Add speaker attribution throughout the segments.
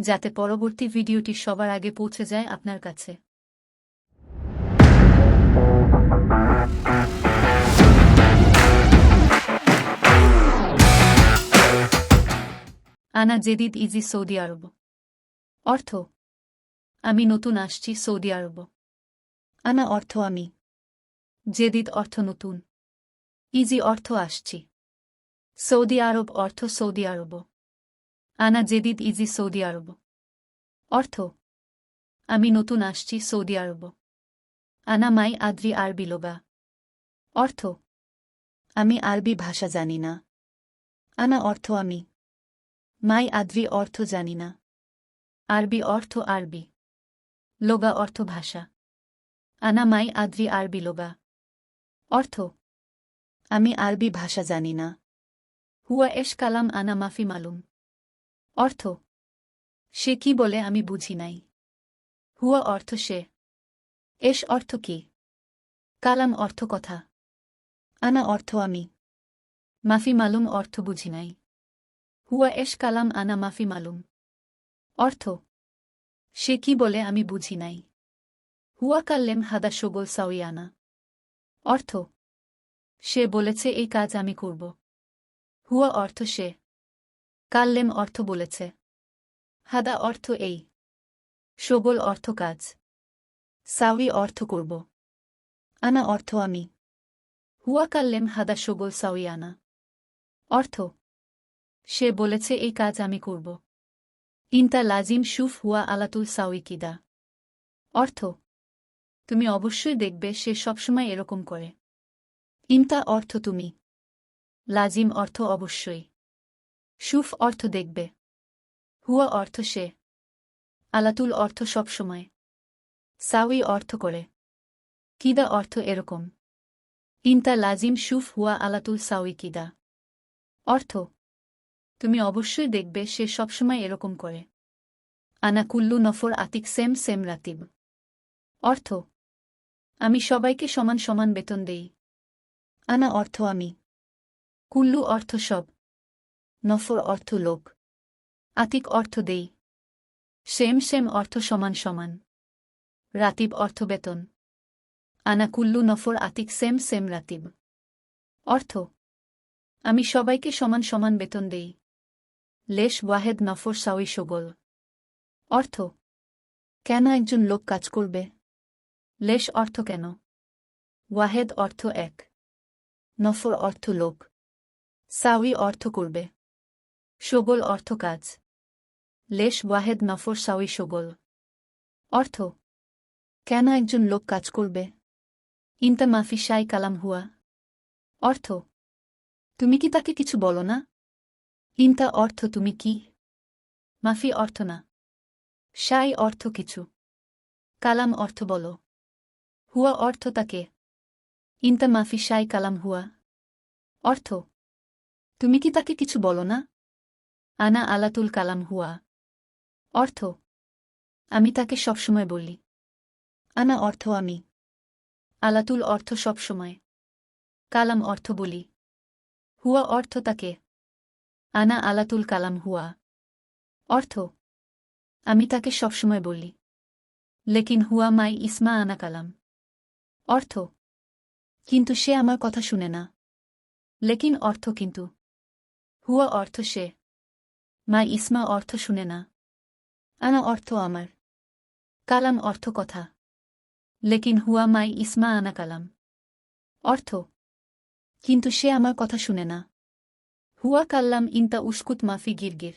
Speaker 1: যাতে পরবর্তী ভিডিওটি সবার আগে পৌঁছে যায় আপনার কাছে। আনা জেদিদ ইজি সৌদি আরব। অর্থ, আমি নতুন আসছি সৌদি আরব। আনা অর্থ, আমি। জেদিদ অর্থ, নতুন। ইজি অর্থ, আসছি। সৌদি আরব অর্থ, সৌদি আরব। আনা জেদিদ ইজি সৌদি আরব। অর্থ, আমি নতুন আসছি সৌদি আরব। আনা মাই আদ্রি আরবি লোগা। অর্থ, আমি আরবি ভাষা জানি না। আনা অর্থ আমি। মাই আদ্রি অর্থ জানি না। আরবি অর্থ আরবি। লোগা অর্থ ভাষা। আনা মাই আদ্রি আরবি লোগা। অর্থ, আমি আরবি ভাষা জানি না। হুয়া এশ কালাম আনা মাফি মালুম। অর্থ? সে কি বলে আমি বুঝি নাই। হুয়া অর্থ সে। এস অর্থ কি? কালাম অর্থ কথা। আনা অর্থ আমি। মাফি মালুম অর্থ বুঝি নাই। হুয়া এস কালাম আনা মাফি মালুম। অর্থ? সে কি বলে আমি বুঝি নাই। হুয়া কাল্লেম হাদা সগোল সাউয়ানা অর্থ? সে বলেছে এই কাজ আমি করব। হুয়া অর্থ সে। কাল্লেম অর্থ বলেছে। হাদা অর্থ এই। সবল অর্থ কাজ। সাউই অর্থ করব। আনা অর্থ আমি। হুয়া কাল্লেম হাদা সবল সাউই আনা। অর্থ, সে বলেছে এই কাজ আমি করব। ইনতা লাজিম শুফ হুয়া আলাতুল সাউই কিদা। অর্থ, তুমি অবশ্যই দেখবে সে সবসময় এরকম করে। ইন্তা অর্থ তুমি। লাজিম অর্থ অবশ্যই। সুফ অর্থ দেখবে। হুয়া অর্থ সে। আলাতুল অর্থ সবসময় সাউই অর্থ করে। কিদা অর্থ এরকম। ইনতা লাজিম সুফ হুয়া আলাতুল সাউই কিদা। অর্থ, তুমি অবশ্যই দেখবে সে সবসময় এরকম করে। আনা কুল্লু নফর আতিক সেম সেম রাতিব। অর্থ, আমি সবাইকে সমান সমান বেতন দেই। আনা অর্থ আমি। কুল্লু অর্থ সব। নফর অর্থ লোক। আতিক অর্থ দেই। সেম সেম অর্থ সমান সমান। রাতিব অর্থ বেতন। আনা কুল্লু নফর আতিক সেম সেম রাতিব। অর্থ, আমি সবাইকে সমান সমান বেতন দেই। লেশ ওয়াহেদ নফর সাউই সগোল। অর্থ, কেন একজন লোক কাজ করবে? লেশ অর্থ কেন? ওয়াহেদ অর্থ এক। নফর অর্থ লোক। সাউই অর্থ করবে। সগোল অর্থ কাজ। লেশ ওয়াহেদ নফর সাউই সগোল। অর্থ, কেন একজন লোক কাজ করবে? ইন্তা মাফি শাই কালাম হুয়া। অর্থ, তুমি কি তাকে কিছু বলো না? ইন্তা অর্থ, তুমি কি? মাফি অর্থ না। শাই অর্থ কিছু। কালাম অর্থ বলো। হুয়া অর্থ তাকে। ইন্তা মাফি শাই কালাম হুয়া। অর্থ, তুমি কি তাকে কিছু বলো না? আনা আলাতুল কালাম হুয়া। অর্থ, আমি তাকে সবসময় বলি। আনা অর্থ, আমি। আলাতুল অর্থ সবসময়। কালাম অর্থ বলি। হুয়া অর্থ তাকে। আনা আলাতুল কালাম হুয়া। অর্থ, আমি তাকে সবসময় বলি। লেকিন হুয়া মাই ইসমা আনা কালাম। অর্থ, কিন্তু সে আমার কথা শুনে না। লেকিন অর্থ কিন্তু। হুয়া অর্থ সে। মাই ইসমা অর্থ শুনে না। আনা অর্থ আমার। কালাম অর্থ কথা। লেকিন হুয়া মাই ইসমা আনা কালাম। অর্থ, কিন্তু সে আমার কথা শুনে না। হুয়া কাল্লাম ইন্তা উস্কুত মাফি গিরগির।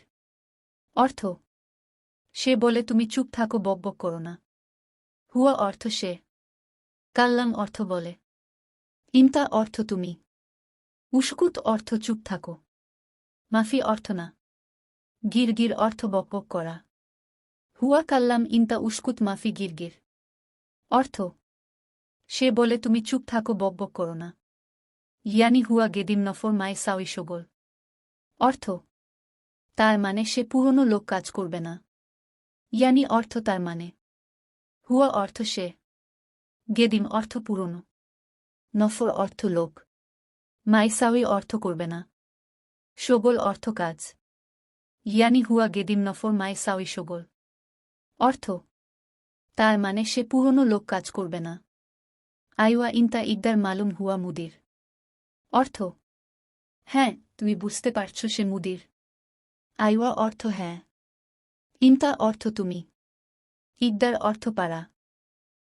Speaker 1: অর্থ, সে বলে তুমি চুপ থাকো বকবক করো না। হুয়া অর্থ সে। কাল্লাম অর্থ বলে। ইন্তা অর্থ তুমি। উস্কুত অর্থ চুপ থাকো। মাফি অর্থ না। গির গির অর্থ বকবক করা। হুয়া কাল্লাম ইন্তা উস্কুত মাফি গিরগির। অর্থ, সে বলে তুমি চুপ থাকো, বকবক করো না। ইয়ানি হুয়া গেদিম নফর মাই সাউই সগোল অর্থ, তার মানে সে পুরনো লোক কাজ করবে না। ইয়ানি অর্থ তার মানে। হুয়া অর্থ সে। গেদিম অর্থ পুরনো। নফর অর্থ লোক। মাইসাউই অর্থ করবে না। সগোল অর্থ কাজ। ইয়ানি হুয়া গেদিম নফর মাইসাউই সগোল অর্থ, তার মানে সে পুরনো লোক কাজ করবে না। আইওয়া ইন্তা ইকদার মালুম হুয়া মুদির। অর্থ হ্যাঁ তুমি বুঝতে পারছ সে মুদির। আইওয়া অর্থ হ্যাঁ। ইন্তা অর্থ, তুমি। ইকদার অর্থ, পারা।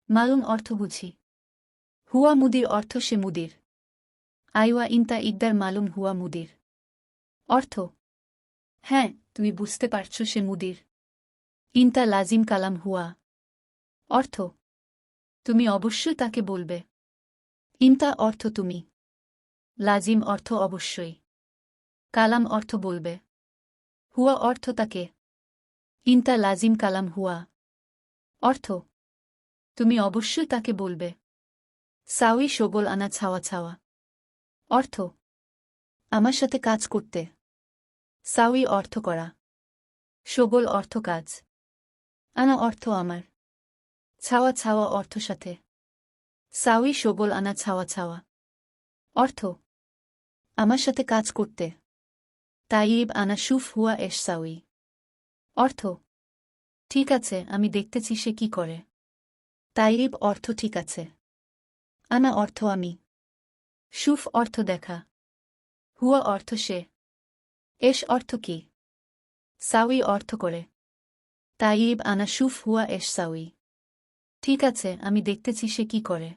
Speaker 1: মালুম অর্থ, বুঝি। হুয়া মুদির অর্থ, সে মুদির। আইওয়া ইন্তা ইকদার মালুম হুয়া মুদির। অর্থ হ্যাঁ তুমি বুঝতে পারছ সে মুদির। ইন্তা লাজিম কালাম হুয়া। অর্থ, তুমি অবশ্যই তাকে বলবে। ইন্তা অর্থ তুমি। লাজিম অর্থ অবশ্যই। কালাম অর্থ বলবে। হুয়া অর্থ তাকে। ইন্তা লাজিম কালাম হুয়া। অর্থ, তুমি অবশ্যই তাকে বলবে। সাউই সগোল আনা ছাওয়া ছাওয়া। অর্থ, আমার সাথে কাজ করতে। সাউই অর্থ করা। সবল অর্থ কাজ। আনা অর্থ আমার। ছাওয়া ছাওয়া অর্থ সাথে। সাউই সগোল আনা ছাওয়া ছাওয়া। অর্থ, আমার সাথে কাজ করতে। তাইব আনা সুফ হুয়া এস সাউই। অর্থ, ঠিক আছে, আমি দেখতেছি সে কি করে। তাইব অর্থ ঠিক আছে। আনা অর্থ আমি। সুফ অর্থ দেখা। হুয়া অর্থ সে। এস অর্থ কি? সাউই অর্থ করে। তাইব আনাসুফ হুয়া এস সাউই। ঠিক আছে, আমি দেখতেছি সে কি করে।